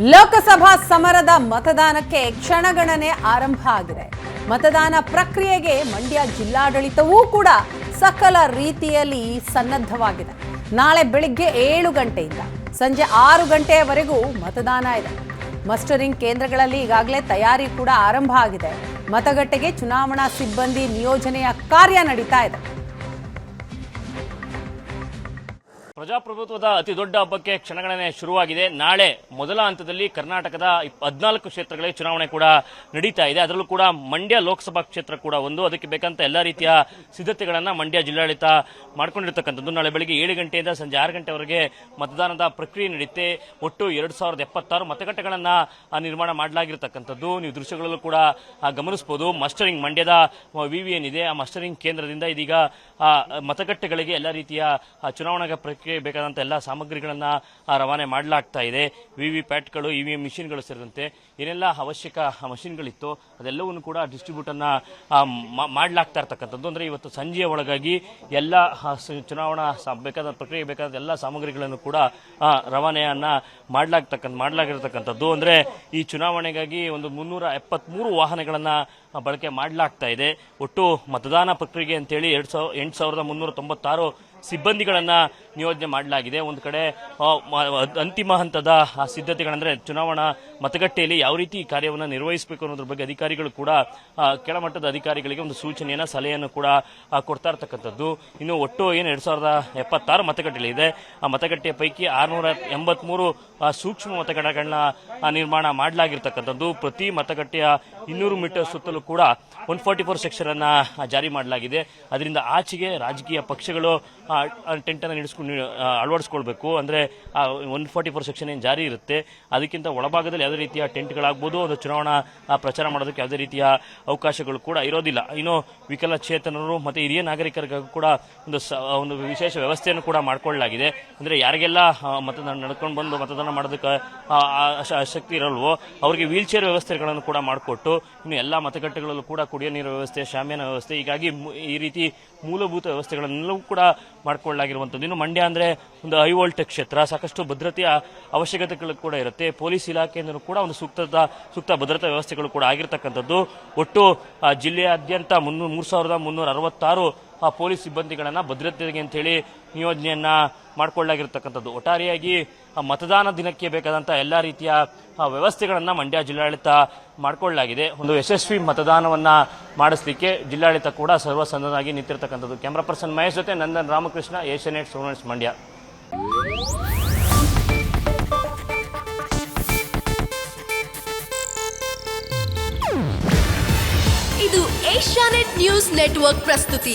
ಲೋಕಸಭಾ ಸಮರದ ಮತದಾನಕ್ಕೆ ಕ್ಷಣಗಣನೆ ಆರಂಭ ಆಗಿದೆ. ಮತದಾನ ಪ್ರಕ್ರಿಯೆಗೆ ಮಂಡ್ಯ ಜಿಲ್ಲಾಡಳಿತವೂ ಕೂಡ ಸಕಲ ರೀತಿಯಲ್ಲಿ ಸನ್ನದ್ಧವಾಗಿದೆ. ನಾಳೆ ಬೆಳಿಗ್ಗೆ ಏಳು ಗಂಟೆಯಿಂದ ಸಂಜೆ ಆರು ಗಂಟೆಯವರೆಗೂ ಮತದಾನ ಇದೆ. ಮಸ್ಟರಿಂಗ್ ಕೇಂದ್ರಗಳಲ್ಲಿ ಈಗಾಗಲೇ ತಯಾರಿ ಕೂಡ ಆರಂಭ ಆಗಿದೆ. ಮತಗಟ್ಟೆಗೆ ಚುನಾವಣಾ ಸಿಬ್ಬಂದಿ ನಿಯೋಜನೆಯ ಕಾರ್ಯ ನಡೀತಾ ಇದೆ. ಪ್ರಜಾಪ್ರಭುತ್ವದ ಅತಿ ದೊಡ್ಡ ಹಬ್ಬಕ್ಕೆ ಕ್ಷಣಗಣನೆ ಶುರುವಾಗಿದೆ. ನಾಳೆ ಮೊದಲ ಹಂತದಲ್ಲಿ ಕರ್ನಾಟಕದ ಹದಿನಾಲ್ಕು ಕ್ಷೇತ್ರಗಳಲ್ಲಿ ಚುನಾವಣೆ ಕೂಡ ನಡೀತಾ ಇದೆ. ಅದರಲ್ಲೂ ಕೂಡ ಮಂಡ್ಯ ಲೋಕಸಭಾ ಕ್ಷೇತ್ರ ಕೂಡ ಒಂದು. ಅದಕ್ಕೆ ಬೇಕಂತ ಎಲ್ಲ ರೀತಿಯ ಸಿದ್ಧತೆಗಳನ್ನು ಮಂಡ್ಯ ಜಿಲ್ಲಾಡಳಿತ ಮಾಡ್ಕೊಂಡಿರ್ತಕ್ಕಂಥದ್ದು. ನಾಳೆ ಬೆಳಗ್ಗೆ ಏಳು ಗಂಟೆಯಿಂದ ಸಂಜೆ ಆರು ಗಂಟೆವರೆಗೆ ಮತದಾನದ ಪ್ರಕ್ರಿಯೆ ನಡೆಯುತ್ತೆ ಒಟ್ಟು ಎರಡು ಸಾವಿರದ ಎಪ್ಪತ್ತಾರು ಮತಗಟ್ಟೆಗಳನ್ನ ನಿರ್ಮಾಣ ಮಾಡಲಾಗಿರ್ತಕ್ಕಂಥದ್ದು. ನೀವು ದೃಶ್ಯಗಳಲ್ಲೂ ಕೂಡ ಗಮನಿಸಬಹುದು ಮಸ್ಟರಿಂಗ್ ಮಂಡ್ಯದ ವಿ ಏನಿದೆ, ಆ ಮಸ್ಟರಿಂಗ್ ಕೇಂದ್ರದಿಂದ ಇದೀಗ ಮತಗಟ್ಟೆಗಳಿಗೆ ಎಲ್ಲ ರೀತಿಯ ಚುನಾವಣಾ ಬೇಕಾದಂತ ಎಲ್ಲ ಸಾಮಗ್ರಿಗಳನ್ನ ರವಾನೆ ಮಾಡಲಾಗ್ತಾ ಇದೆ. ವಿ ವಿ ಪ್ಯಾಟ್ಗಳು ಇ ವಿ ಎಂ ಮಿಷಿನ್ಗಳು ಸೇರಿದಂತೆ ಏನೆಲ್ಲ ಅವಶ್ಯಕ ಮಷಿನ್ಗಳಿತ್ತು ಅದೆಲ್ಲವನ್ನು ಕೂಡ ಡಿಸ್ಟ್ರಿಬ್ಯೂಟನ್ನು ಮಾಡಲಾಗ್ತಾ ಇರ್ತಕ್ಕಂಥದ್ದು. ಅಂದ್ರೆ ಇವತ್ತು ಸಂಜೆಯ ಒಳಗಾಗಿ ಎಲ್ಲ ಚುನಾವಣಾ ಬೇಕಾದ ಪ್ರಕ್ರಿಯೆ ಬೇಕಾದ ಎಲ್ಲ ಸಾಮಗ್ರಿಗಳನ್ನು ಕೂಡ ರವಾನೆಯನ್ನು ರವಾನೆಯನ್ನ ಮಾಡಲಾಗಿರ್ತಕ್ಕಂಥದ್ದು. ಅಂದರೆ ಈ ಚುನಾವಣೆಗಾಗಿ ಒಂದು ಮುನ್ನೂರ ಎಪ್ಪತ್ಮೂರು ವಾಹನಗಳನ್ನ ಬಳಕೆ ಮಾಡಲಾಗ್ತಾ ಇದೆ. ಒಟ್ಟು ಮತದಾನ ಪ್ರಕ್ರಿಯೆ ಅಂತೇಳಿ ಎರಡು ಸಾವಿರ ಎಂಟು ಸಾವಿರದ ಮುನ್ನೂರ ತೊಂಬತ್ತಾರು ಸಿಬ್ಬಂದಿಗಳನ್ನ ನಿಯೋಜನೆ ಮಾಡಲಾಗಿದೆ. ಒಂದು ಕಡೆ ಅಂತಿಮ ಹಂತದ ಸಿದ್ಧತೆಗಳಂದ್ರೆ ಚುನಾವಣಾ ಮತಗಟ್ಟೆಯಲ್ಲಿ ಯಾವ ರೀತಿ ಕಾರ್ಯವನ್ನು ನಿರ್ವಹಿಸಬೇಕು ಅನ್ನೋದ್ರ ಬಗ್ಗೆ ಅಧಿಕಾರಿಗಳು ಕೂಡ ಕೆಳಮಟ್ಟದ ಅಧಿಕಾರಿಗಳಿಗೆ ಒಂದು ಸೂಚನೆಯನ್ನ ಸಲಹೆಯನ್ನು ಕೂಡ ಕೊಡ್ತಾ ಇರ್ತಕ್ಕಂಥದ್ದು. ಇನ್ನು ಒಟ್ಟು ಏನು ಎರಡು ಸಾವಿರದ ಎಪ್ಪತ್ತಾರು ಮತಗಟ್ಟೆಗಳಿದೆ. ಆ ಮತಗಟ್ಟೆಯ ಪೈಕಿ ಆರ್ನೂರ ಎಂಬತ್ಮೂರು ಆ, ಸೂಕ್ಷ್ಮ ಮತಗಟ್ಟೆಗಳನ್ನ ನಿರ್ಮಾಣ ಮಾಡಲಾಗಿರ್ತಕ್ಕಂಥದ್ದು. ಪ್ರತಿ ಮತಗಟ್ಟೆಯ ಇನ್ನೂರು ಮೀಟರ್ ಸುತ್ತಲೂ ಕೂಡ ಒನ್ ಫಾರ್ಟಿ ಫೋರ್ ಸೆಕ್ಷನ್ ಅನ್ನ ಜಾರಿ ಮಾಡಲಾಗಿದೆ. ಅದರಿಂದ ಆಚೆಗೆ ರಾಜಕೀಯ ಪಕ್ಷಗಳು ಟೆಂಟ್ ಅನ್ನು ನಡೆಸ್ಕೊಂಡು ಅಳವಡಿಸ್ಕೊಳ್ಬೇಕು. ಅಂದ್ರೆ ಒನ್ ಫಾರ್ಟಿ ಫೋರ್ ಸೆಕ್ಷನ್ ಏನು ಜಾರಿ ಇರುತ್ತೆ. ಅದಕ್ಕಿಂತ ಒಳಭಾಗದಲ್ಲಿ ಯಾವುದೇ ರೀತಿಯ ಟೆಂಟ್ಗಳಾಗ್ಬೋದು ಅದು ಚುನಾವಣಾ ಪ್ರಚಾರ ಮಾಡೋದಕ್ಕೆ ಯಾವುದೇ ರೀತಿಯ ಅವಕಾಶಗಳು ಕೂಡ ಇರೋದಿಲ್ಲ. ಇನ್ನು ವಿಕಲಚೇತನರು ಮತ್ತೆ ಹಿರಿಯ ನಾಗರಿಕರಿಗೂ ಕೂಡ ಒಂದು ಸ- ಒಂದು ವಿಶೇಷ ವ್ಯವಸ್ಥೆಯನ್ನು ಕೂಡ ಮಾಡಿಕೊಳ್ಳಲಾಗಿದೆ. ಅಂದ್ರೆ, ಯಾರಿಗೆಲ್ಲ ಮತದಾನ ನಡ್ಕೊಂಡು ಬಂದು ಮತದಾನ ಮಾಡೋದಕ್ಕೆ ಶಕ್ತಿ ಇರಲ್ವೋ, ಅವರಿಗೆ ವೀಲ್ ಚೇರ್ ವ್ಯವಸ್ಥೆಗಳನ್ನು ಕೂಡ ಮಾಡಿಕೊಟ್ಟು, ಇನ್ನು ಎಲ್ಲ ಮತಗಟ್ಟೆಗಳಲ್ಲೂ ಕೂಡ ಕುಡಿಯೋ ನೀರು ವ್ಯವಸ್ಥೆ, ಶಾಮಿಯಾನ ವ್ಯವಸ್ಥೆ, ಹೀಗಾಗಿ ಈ ರೀತಿ ಮೂಲಭೂತ ವ್ಯವಸ್ಥೆಗಳನ್ನೆಲ್ಲವೂ ಕೂಡ ಮಾಡಿಕೊಳ್ಳಲಾಗಿರುವಂಥದ್ದು. ಇನ್ನು ಮಂಡ್ಯ ಅಂದರೆ ಒಂದು ಹೈ ಕ್ಷೇತ್ರ, ಸಾಕಷ್ಟು ಭದ್ರತೆಯ ಅವಶ್ಯಕತೆಗಳು ಕೂಡ ಇರುತ್ತೆ. ಪೊಲೀಸ್ ಇಲಾಖೆಯಿಂದ ಕೂಡ ಒಂದು ಸೂಕ್ತದ, ಸೂಕ್ತ ಭದ್ರತಾ ವ್ಯವಸ್ಥೆಗಳು ಕೂಡ ಆಗಿರ್ತಕ್ಕಂಥದ್ದು. ಒಟ್ಟು ಜಿಲ್ಲೆಯಾದ್ಯಂತ ಮುನ್ನೂರು ಮೂರು ಸಾವಿರದ ಮುನ್ನೂರ ಅರವತ್ತಾರು ಪೊಲೀಸ್ ಸಿಬ್ಬಂದಿಗಳನ್ನು ಭದ್ರತೆಗೆ ಅಂತೇಳಿ ನಿಯೋಜನೆಯನ್ನ ಮಾಡಿಕೊಳ್ಳಲಾಗಿರ್ತಕ್ಕಂಥದ್ದು. ಒಟ್ಟಾರೆಯಾಗಿ ಮತದಾನ ದಿನಕ್ಕೆ ಬೇಕಾದಂಥ ಎಲ್ಲ ರೀತಿಯ ವ್ಯವಸ್ಥೆಗಳನ್ನು ಮಂಡ್ಯ ಜಿಲ್ಲಾಡಳಿತ ಮಾಡಿಕೊಳ್ಳಲಾಗಿದೆ. ಒಂದು ಯಶಸ್ವಿ ಮತದಾನವನ್ನ ಮಾಡಿಸ್ಲಿಕ್ಕೆ ಜಿಲ್ಲಾಡಳಿತ ಕೂಡ ಸರ್ವಸನ್ನನಾಗಿ ನಿಂತಿರ್ತಕ್ಕಂಥದ್ದು. ಕ್ಯಾಮ್ರಾ ಪರ್ಸನ್ ಮಹೇಶ್ ಜೊತೆ ನಂದನ್ ರಾಮಕೃಷ್ಣ, ಏಷ್ಯಾನೆಟ್ ಸ್ಟೂಡೆಂಟ್ಸ್ ಮಂಡ್ಯ. ಇದು ಏಷ್ಯಾನೆಟ್ ನ್ಯೂಸ್ ನೆಟ್ವರ್ಕ್ ಪ್ರಸ್ತುತಿ.